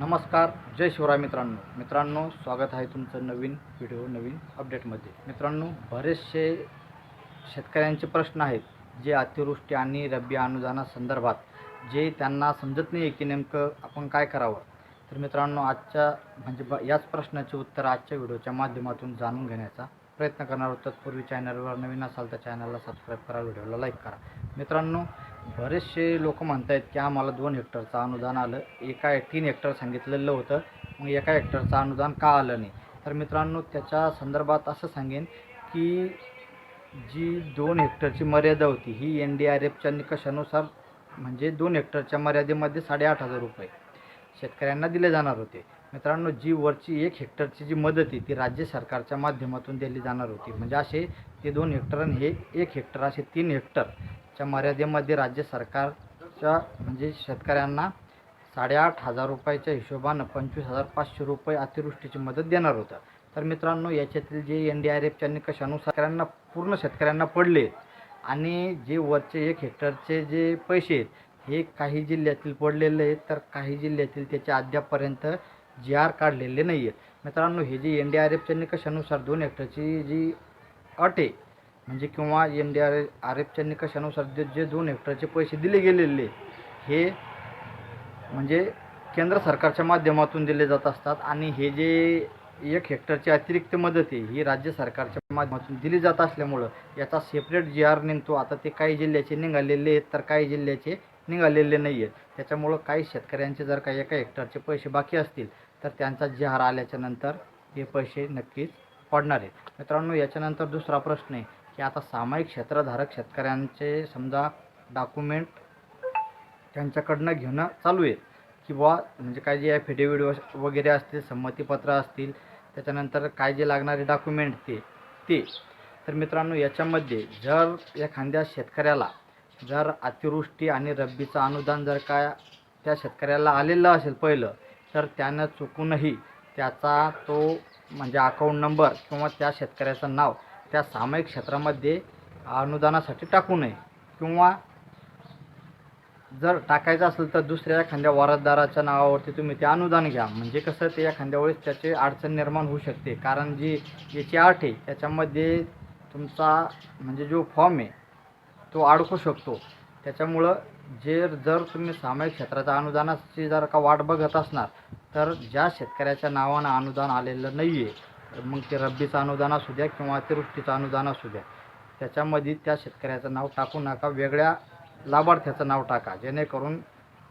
नमस्कार जय शिवराय मित्रांनो. मित्रांनो स्वागत आहे तुमचं नवीन व्हिडिओ नवीन अपडेटमध्ये. मित्रांनो बरेचसे शेतकऱ्यांचे प्रश्न आहेत जे अतिवृष्टी आणि रब्बी अनुदानासंदर्भात जे त्यांना समजत नाही आहे की नेमकं आपण काय करावं. तर मित्रांनो आजच्या म्हणजे ब याच प्रश्नाचे उत्तर आजच्या व्हिडिओच्या माध्यमातून जाणून घेण्याचा प्रयत्न करणार आहोत. तत्पूर्वी चॅनलवर नवीन असाल तर चॅनलला सबस्क्राईब करा व्हिडिओला लाईक करा. मित्रांनो बरेचसे लोक म्हणत आहेत की आम्हाला दोन हेक्टरचं अनुदान आलं. एका तीन हेक्टर सांगितलेलं होतं. मग एका हेक्टरचं अनुदान का आलं नाही? तर मित्रांनो त्याच्या संदर्भात असं सांगेन की जी दोन हेक्टरची मर्यादा होती ही एन डी आर एफच्या निकषानुसार म्हणजे दोन हेक्टरच्या मर्यादेमध्ये साडेआठ हजार रुपये शेतकऱ्यांना दिले जाणार होते. मित्रांनो जी वरची एक हेक्टरची जी मदत आहे ती राज्य सरकारच्या माध्यमातून दिली जाणार होती. म्हणजे असे ते दोन हेक्टर आणि हे एक हेक्टर असे तीन हेक्टर हेक्टरच्या मर्यादेमध्ये राज्य सरकारच्या म्हणजे शेतकऱ्यांना साडेआठ हजार रुपयाच्या हिशोबानं पंचवीस हजार पाचशे रुपये अतिवृष्टीची मदत देणार होतं. तर मित्रांनो याच्यातील जे एन डी आर एफच्या निकषानुसार शेतकऱ्यांना पूर्ण शेतकऱ्यांना पडले आणि जे वरचे एक हेक्टरचे जे पैसे आहेत हे काही जिल्ह्यातील पडलेले आहेत तर काही जिल्ह्यातील त्याचे अद्यापपर्यंत जी आर काढलेले नाही आहेत मित्रांनो हे जे एन डी आर एफच्या निकषानुसार दोन हेक्टरची जी अट आहे म्हणजे किंवा एन डी आर आर एफच्या निकषानुसार जे जे दोन हेक्टरचे पैसे दिले गेलेले हे म्हणजे केंद्र सरकारच्या माध्यमातून दिले जात असतात. आणि हे जे एक हेक्टरची अतिरिक्त मदत आहे ही राज्य सरकारच्या माध्यमातून दिली जात असल्यामुळं याचा सेपरेट जी आर निघतो. आता ते काही जिल्ह्याचे निघालेले आहेत तर काही जिल्ह्याचे निघालेले नाही आहेत त्याच्यामुळं काही शेतकऱ्यांचे जर काही एका हेक्टरचे पैसे बाकी असतील तर त्यांचा जी आर आल्याच्यानंतर हे पैसे नक्कीच पडणार आहेत. मित्रांनो याच्यानंतर दुसरा प्रश्न आहे. की आता सामायिक क्षेत्रधारक शेतकऱ्यांचे समजा डॉक्युमेंट त्यांच्याकडनं घेणं चालू आहे. किंवा म्हणजे काय जे ॲफिडेविट वगैरे असतील संमतीपत्र असतील त्याच्यानंतर काय जे लागणारे डॉक्युमेंट ते ते. तर मित्रांनो याच्यामध्ये जर एखाद्या शेतकऱ्याला जर अतिवृष्टी आणि रब्बीचं अनुदान जर काय त्या शेतकऱ्याला आलेलं असेल पहिलं तर त्यानं चुकूनही त्याचा तो म्हणजे अकाऊंट नंबर किंवा त्या शेतकऱ्याचं नाव त्या सामायिक क्षेत्रामध्ये अनुदानासाठी टाकू नये. किंवा जर टाकायचं असेल तर दुसऱ्या एखाद्या वारसदाराच्या नावावरती तुम्ही ते अनुदान घ्या. म्हणजे कसं ते एखाद्या वेळेस त्याचे अडचण निर्माण होऊ शकते. कारण जी याची आठ आहे त्याच्यामध्ये तुमचा म्हणजे जो फॉर्म आहे तो अडकू शकतो. त्याच्यामुळं जे जर तुम्ही सामायिक क्षेत्राच्या अनुदानाची जर का वाट बघत असणार तर ज्या शेतकऱ्याच्या नावानं अनुदान आलेलं नाही आहे मग ते रब्बीचं अनुदान असू द्या किंवा अतिवृष्टीचं अनुदान असू द्या. त्याच्यामध्ये त्या शेतकऱ्याचं नाव टाकू नका वेगळ्या लाभार्थ्याचं नाव टाका जेणेकरून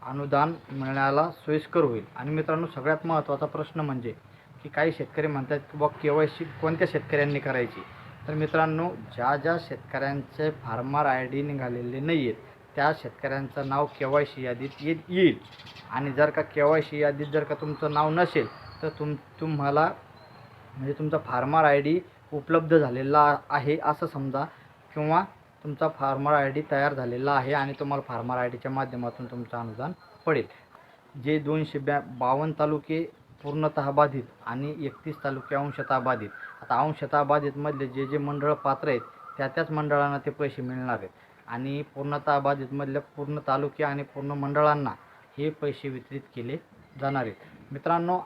अनुदान मिळण्याला सोयीस्कर होईल. आणि मित्रांनो सगळ्यात महत्त्वाचा प्रश्न म्हणजे की काही शेतकरी म्हणतात की बा के वाय सी कोणत्या शेतकऱ्यांनी करायची? तर मित्रांनो ज्या ज्या शेतकऱ्यांचे फार्मर आय डी निघालेले नाही आहेत त्या शेतकऱ्यांचं नाव के वाय सी यादीत येत येईल. आणि जर का के वाय सी यादीत जर का तुमचं नाव नसेल तर तुम तुम्हाला म्हणजे तुमचा फार्मर आय डी उपलब्ध झालेला आहे असं समजा किंवा तुमचा फार्मर आय डी तयार झालेला आहे आणि तुम्हाला फार्मर आय डीच्या माध्यमातून तुमचं अनुदान पडेल. जे दोनशे ब्या बावन्न तालुके पूर्णतः बाधित आणि एकतीस तालुके अंशतः बाधित. आता अंशतः बाधितमधले जे जे मंडळ पात्र आहेत त्या त्याच मंडळांना ते पैसे मिळणार आहेत. आणि पूर्णतः बाधितमधल्या पूर्ण तालुके आणि पूर्ण मंडळांना हे पैसे वितरित केले जाणार आहेत. मित्रांनो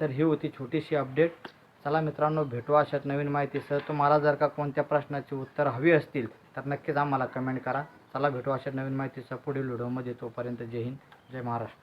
तर ही होती छोटीशी अपडेट चला मित्रांनो भेटू अशात नवीन माहितीसह. तुम्हाला जर का कोणत्या प्रश्नाची उत्तर हवी असतील तर नक्कीच आम्हाला कमेंट करा. चला भेटू अशा नवीन माहितीसह पुढील व्हिडिओमध्ये. तोपर्यंत जय हिंद जय महाराष्ट्र.